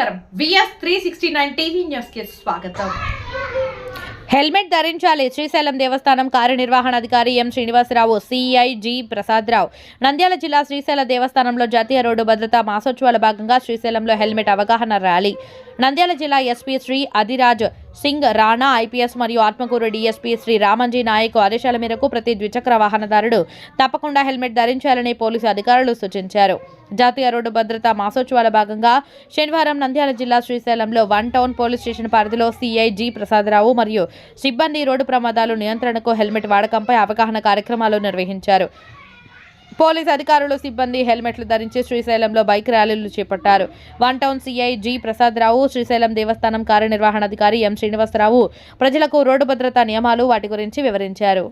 నమస్కారం. VS three sixty nine TV న్యూస్కి స్వాగతం. హెల్మెట్ ధరించాలి. శ్రీశైలం దేవస్థానం కార్యనిర్వహణాధికారి M Srinivasarao CI G Prasadarao. Nandyal జిల్లా శ్రీశైల దేవస్థానంలో జాతీయ రోడ్డు భద్రతా మాసోత్సవాల భాగంగా శ్రీశైలంలో హెల్మెట్ అవగాహన ర్యాలీ. నంద్యాల జిల్లా ఎస్పీ శ్రీ అధిరాజ్ సింగ్ రాణా ఐపీఎస్ మరియు ఆత్మకూరు డీఎస్పీ శ్రీ రామంజీ నాయక్ ఆదేశాల మేరకు ప్రతి ద్విచక్ర వాహనదారుడు తప్పకుండా హెల్మెట్ ధరించాలని పోలీసు అధికారులు సూచించారు. జాతీయ రోడ్డు భద్రతా మాసోత్సవాల భాగంగా శనివారం నంద్యాల జిల్లా శ్రీశైలంలో వన్ టౌన్ పోలీస్ స్టేషన్ పరిధిలో సిఐ జి ప్రసాదరావు మరియు సిబ్బంది రోడ్డు ప్రమాదాలు నియంత్రణకు హెల్మెట్ వాడకంపై అవగాహన కార్యక్రమాలు నిర్వహించారు. పోలీస్ అధికారులు సిబ్బంది హెల్మెట్లు ధరించి శ్రీశైలంలో బైక్ ర్యాలీలు చేపట్టారు. One town CI G Prasadarao Srisailam దేవస్థానం కార్యనిర్వహణాధికారి ఎం శ్రీనివాసరావు ప్రజలకు రోడ్డు భద్రతా నియమాలు వాటి గురించి వివరించారు.